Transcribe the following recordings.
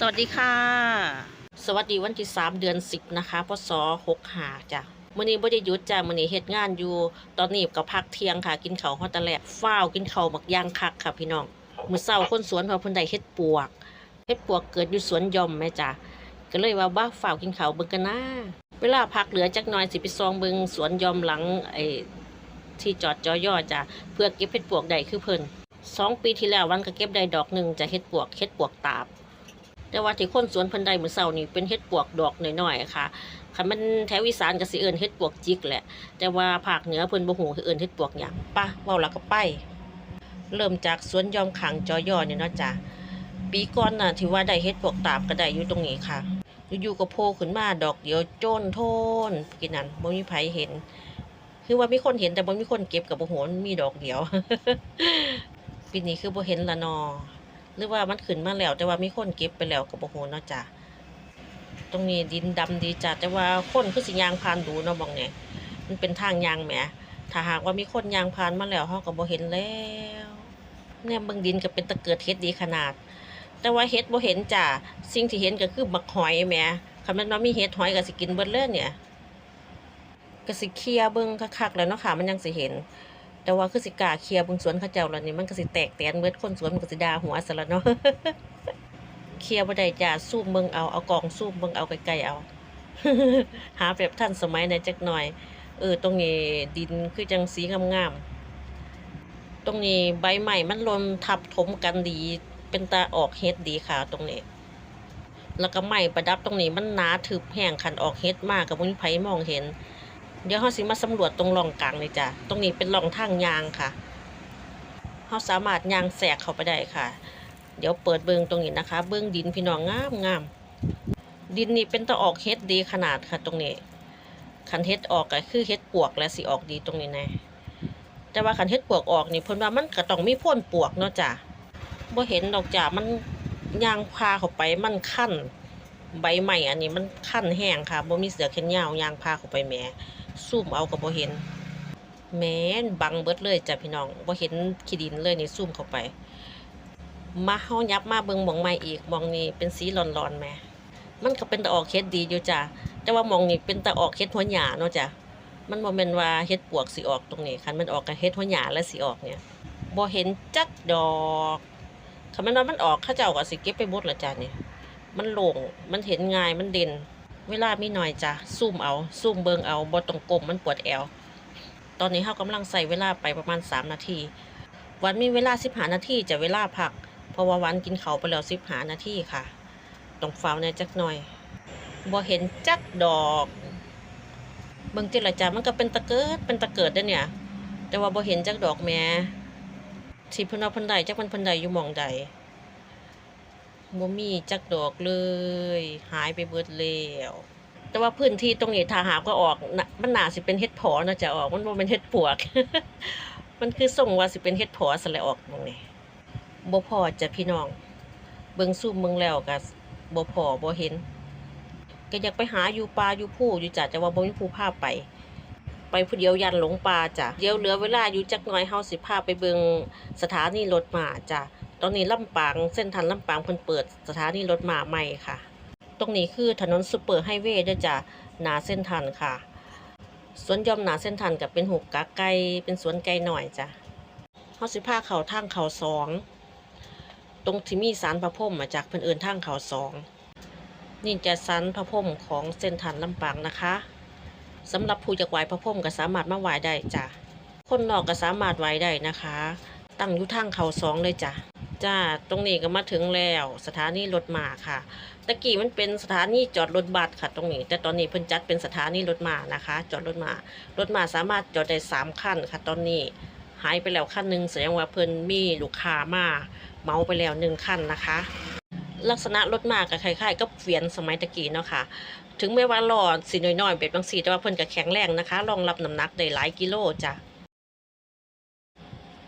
สวัสดีค่ะ สวัสดีวันที่สามเดือนสิบนะคะพศหกหาจ้ะมื่อนี้บ่ได้หยุดจ้ะมื่อนี้เฮ็ดงานอยู่ ตอนนี้ก็พักเที่ยงค่ะ กินเขาวฮอตะแลกฟ้าวกินเขาวบักย่างคักค่ะพี่น้องมื้อเช้าคนสวนเพอเพิ่นได้เฮ็ดปวกเฮ็ดปวกเกิดอยู่สวนยอมแม่จ้ะก็เลยว่าบ้าฟ้าวกินเขาวเบิ่งกันนะเวลาพักเหลือจักหน่อยสิไปซองเบิ่งสวนยอมหลังไอ้ที่จอดจอย่อจ้ะเพื่อเก็บเฮ็ดปวกได้คือเพิ่นสองปีที่แล้ววันก็เก็บได้ดอกหนึ่งจะเฮ็ดปวกเฮ็ดปวกตาบ แต่ว่าที่คนสวนเพิ่นได้มื้อเช้านี่เป็นเฮ็ดปวกดอกน้อยๆค่ะคันมันแถวอีสานก็สิเอิ้นเฮ็ดปวกจิกแหละ แต่ว่าภาคเหนือเพิ่นบ่ฮู้คือเอิ้นเฮ็ดปวกหยังป่ะเว้าแล้วก็ไป เริ่มจากสวนยอมขังจอย่อนี่เนาะจ้ะปีก่อนน่ะที่ว่าได้เฮ็ดปวกตาบก็ได้อยู่ตรงนี้ค่ะอยู่ๆก็โผล่ขึ้นมาดอกเดียวโจนโทนกินนั้นบ่มีไผเห็น คือว่ามีคนเห็นแต่บ่มีคนเก็บกับบ่โหนมีดอกเดียวปีนี้คือบ่เห็นละนอ หรือว่ามันขึ้นมาแล้ว แต่ว่ามีคนเก็บไปแล้วก็บ่ฮู้เนาะจ้ะตรงนี้ดินดำดีจ้ะแต่ว่าคนคือสิยางผ่านดูเนาะหมองเนี่ยมันเป็นทางยางแหมถ้าหากว่ามีคนยางผ่านมาแล้วเฮาก็บ่เห็นแล้วเนี่ยเบิ่งดินก็เป็นตะเกิดเฮ็ดดีขนาด แต่ว่าเฮ็ดบ่เห็นจ้ะสิ่งที่เห็นก็คือบักหอยแหมคันมันว่ามีเฮ็ดหอยก็สิกินเบิดเลยเนี่ยก็สิเคลียเบิ่งคักๆแล้วเนาะค่ะมันยังสิเห็น แต่ว่าคือสิกาเคลียร์เบงสวนเขาเจ้าแล้วนี่มันก็สิแตกแตนเบิดคนสวนมันก็สิดาหัวซะแล้วเนาะเคลียร์บ่ได้จ้าซูมเบิ่งเอาเอากองซูมเบิ่งเอาไกลๆเอา หาแบบทันสมัยหนจักหน่อย เออ ตรงนี้ดินคือจังสีงามๆตรงนี้ใบใหม่มันล่นทับถมกันดีเป็นตาออกเฮ็ดดีค่ะตรงนี้ แล้วก็ไม้ประดับตรงนี้มันหนาทึบแห้งคันออกเฮ็ดมากกับบ่มีไผมองเห็น เดี๋ยวเราสิมาสำรวจตรงร่องกลางเลยจ้ะ ตรงนี้เป็นร่องทางยางค่ะเราสามารถยางแสกเข้าไปได้ค่ะ เดี๋ยวเปิดเบิงตรงนี้นะคะ เบิงดินพี่น้องงามงามดินนี่เป็นตะออกเฮ็ดดีขนาดค่ะ ตรงนี้คันเฮ็ดออกก็คือเฮ็ดปวกและสิออกดีตรงนี้แน่แต่ว่าคันเฮ็ดปวกออกนี่เพิ่นว่ามันก็ต้องมีพ่นปวกเนาะจ้ะบ่เห็นดอกจ้ะมันยางพาเข้าไปมันคั่นใบใหม่อันนี้มันคั่นแห้งค่ะบ่มีเสือแขนยาวยางพาเข้าไปแหม ซูมเอาก็บ่เห็น แม้นบังเบิดเลยจ้ะพี่น้องบ่เห็นขี้ดินเลยนี่ซูมเข้าไป มาเฮายับมาเบิ่งมองใหม่อีกมองนี้เป็นสีร้อนๆแหมมันก็เป็นตะออกเฮ็ดดีอยู่จ้ะแต่ว่ามองนี้เป็นตะออกเฮ็ดหัวหญ้าเนาะจ้ะมันบ่แม่นว่าเฮ็ดปวกสิออกตรงนี้คันมันออกก็เฮ็ดหัวหญ้าแล้วสิออกเนี่ยบ่เห็นจักดอกคันมันว่ามันออกเขาเจ้าก็สิเก็บไปหมดล้วจ้ะนี่มันโล่งมันเห็นง่ายมันเด่น เวลามีหน่อยจ้ะซูมเอาซูมเบิงเอาบ่ต้องกลมมันปวดแอว ตอนนี้เรากำลังใส่เวลาไปประมาณ 3 นาที วันมีเวลา15นาทีจะเวลาพัก เพราะว่าวันกินเขาไปแล้ว15นาทีค่ะต้องฟาวในจักหน่อยบ่เห็นจักดอกเบิ่งจิละจ้ะมันก็เป็นตะเกิดเป็นตะเกิดเด้เนี่ย แต่ว่าบ่เห็นจักดอกแหม่ที่พนว่าพิ่นได้จักมันพิ่นได้อยู่มองใด บ่มีจักดอกเลย หายไปเบิดแล้วแต่ว่าพื้นที่ตรงนี้ถ้าหากว่าออกนะมันน่าสิเป็นเห็ดเพอน่าจะออกมันบ่เป็นเห็ดปวก มันคือส่งว่าสิเป็นเห็ดเพอซะแล้วออกตรงนี้บ่พอจะพี่น้อง เบิ่งซูมเบิ่งแล้วก็บ่พอบ่เห็น ก็อยากไปหาอยู่ป่าอยู่ผู้อยู่จ้ะแต่ว่าบ่มีผู้พาไป ไปผู้เดียวยันหลงป่าจ้ะเดี๋ยวเหลือเวลาอยู่จักหน่อยเฮาสิพาไปเบิงสถานีรถมาจ้ะตอนนี้ลำปางเส้นทางลำปางเพิ่นเปิดสถานีรถมาใหม่ค่ะ ตรงนี้คือถนนซูเปอร์ไฮเวย์ด้วยจ้ะหนาเส้นทันค่ะ สวนยอมหนาเส้นทันกับเป็นหุกกะไก่เป็นสวนไก่หน่อยจ้ะเฮาสิพาเขาทางเขาสองตรงที่มีสารพระพรมมาจากเพิ่นเอินทางเขาสองนี่จะสันพระพรมของเส้นทันลำปางนะคะ สำหรับผู้อยากไหวพระพรหมก็สามารถมาไหวได้จ้ะคนนอกก็สามารถไหวได้นะคะ ตั้งอยู่ทางเขาสองเลยจ้ะจ้าตรงนี้ก็มาถึงแล้วสถานีรถมาค่ะตะกี้มันเป็นสถานีจอดรถบัสค่ะตรงนี้ แต่ตอนนี้เพิ่นจัดเป็นสถานีรถมานะคะ จอดรถมารถมาสามารถจอดได้สามคันค่ะ ตอนนี้หายไปแล้วคันหนึ่งแสดงว่าเพิ่นมีลูกค้ามาเมาไปแล้วหนึ่งคันนะคะ ลักษณะรถมาก็คล้ายๆกับเฟียนสมัยตะกี้เนาะค่ะ ถึงแม้ว่าหล้อสีน้อยๆแบบบางสีแต่ว่าเพิ่นก็แข็งแรงนะคะรองรับน้ำหนักได้หลายกิโลจ้ะ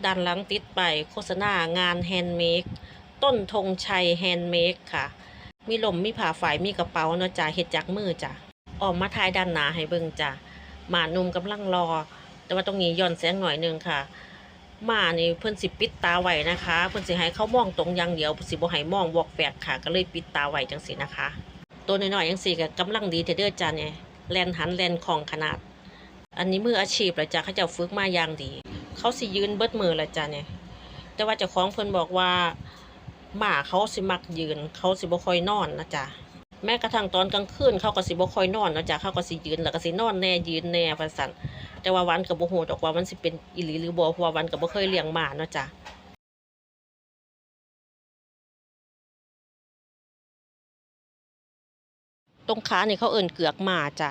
ด้านหลังติดไปโฆษณางานแฮนด์เมดต้นธงชัยแฮนด์เมดค่ะ มีลมมีผ่าฝายมีกระเป๋าเนาะจ้ะเฮ็ดจากมือจ้ะออกมาทายด้านหน้าให้เบิ่งจ้ะหมานุ่มกำลังรอ แต่ว่าตรงนี้ย้อนแสงหน่อยนึงค่ะหมานี่เพิ่นสิปิดตาไว้นะคะ เพิ่นสิให้เขามองตรงอย่างเดียวสิบ่ให้มองวอกแวกค่ะ ก็เลยปิดตาไว้จังซี่นะคะ ตัวน้อยๆจังซี่ก็กำลังดีเทเด้อจ้าเนี่ยแลนหันแลนของขนาด อันนี้มืออาชีพแล้วจ้ะเขาจ้าฝึกมาอย่างดี เขาสิยืนเบิดมือล้วจ้ะเนี่ยแต่ว่าเจ้าของเพิ่นบอกว่าหมาเขาสิมักยืน เขาสิบ่ค่อยนอนนะจ๊ะแม้กระทั่งตอนกลางคืนเขาก็สิบ่ค่อยนอนนะจ๊ะเขาก็สิยืนแล้วก็สินอนแน่ยืนแน่ว่าซั่นแต่ว่าวันก็บ่ฮู้ดอกว่ามันสิเป็นอีหลีหรือบ่เพราะว่าวันก็บ่เคยเลี้ยงหมาเนาะจ้ะ ตรงขานี่เขาเอิ้นเกือกหมาจ้ะ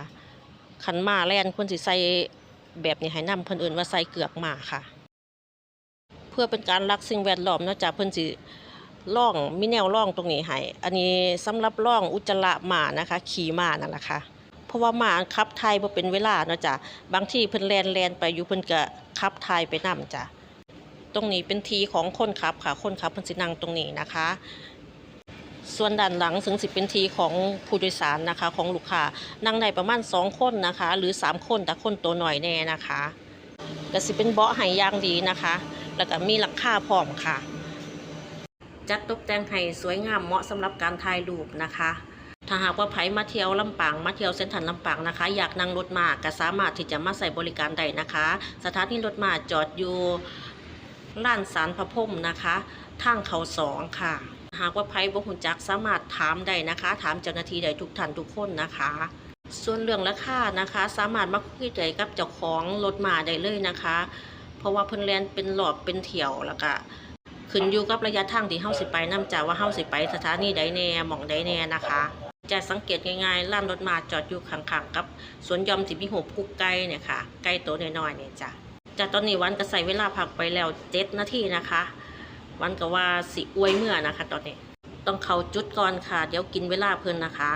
คันหมาแลนเพิ่นสิใส่แบบนี้ให้นำเพิ่นเอิ้นว่าใส่เกือกหมาค่ะ เพื่อเป็นการรักสิ่งแวดล้อมเนาะจ้ะเพิ่นสิล่องมีแนวร่องตรงนี้ให้อันนี้สำหรับร่องอุจจาระหมานะคะ ขี่หมานั่นแหละค่ะเพราะว่าหมาขับไทยบ่เป็นเวลาเนาะจ้ะบางที่เพิ่นแลนแลนไปอยู่เพิ่นก็ขับไทยไปนํจ้ะตรงนี้เป็นทีของคนขับค่ะ คนขับเพิ่นสินั่งตรงนี้นะคะ ส่วนด้านหลังถึงสิเป็นทีของผู้โดยสารนะคะของลูกค้านั่งได้ประมาณ 2 คนนะคะ หรือ 3 คนแต่คนตัวหน่อยแน่นะคะก็สิเป็นเบาะห้อย่างดีนะคะ แล้วก็มีหลังคาพร้อมค่ะ จัดตกแต่งให้สวยงามเหมาะสำหรับการถ่ายรูปนะคะถ้าหากว่าไผมาเที่ยวลำปางมาเที่ยวเส้นทางลำปางนะคะ อยากนั่งรถมาก็สามารถที่จะมาใส่บริการได้นะคะ สถานีรถมาจอดอยู่ล้านสารพระพรมนะคะ ทางเขาสองค่ะ หากว่าไผบ่หุ่นจักสามารถถามได้นะคะ ถามเจ้าหน้าที่ได้ทุกท่านทุกคนนะคะ ส่วนเรื่องราคานะคะ สามารถมาคุยใจกับเจ้าของรถมาได้เลยนะคะ เพราะว่าเพิ่นแลนเป็นหลอบเป็นเที่ยวแล้วก็ขึ้นอยู่กับระยะทางที่เฮาสิไปนำจ้าว่าเฮาสิไปสถานีใดแน่หม่องใดแน่นะคะ จะสังเกตง่ายๆร้านรถมาจอดอยู่ข้างๆกับสวนยอมที่มีหูพุกไก่เนี่ยค่ะไก่ตัวน้อยๆเนี่ยจ้ะจ้ะตอนนี้วันก็ใส่เวลาพักไปแล้ว7นาทีนะคะ วันก็ว่าสิอวยเมื่อนะคะ ตอนนี้ ต้องเข้าจุดก่อนค่ะ เดี๋ยวกินเวลาเพลินนะคะ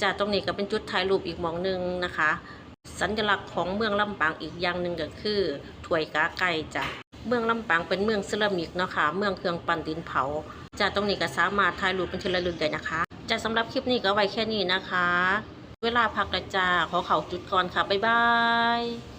จ้ะตรงนี้ก็เป็นจุดถ่ายรูปอีกมองหนึ่งนะคะ สัญลักษณ์ของเมืองลำปางอีกอย่างหนึ่งก็คือถวยกาไก่จ้ะเมืองลำปางเป็นเมืองเซรามิกเนาะค่ะเมืองเครื่องปั้นดินเผาจ้ะตรงนี้ก็สามารถถ่ายรูปเป็นที่ระลึกได้นะคะจ้ะสำหรับคลิปนี้ก็ไว้แค่นี้นะคะ เวลาพักและจ้าขอเข้าจุดก่อนค่ะบ๊ายบาย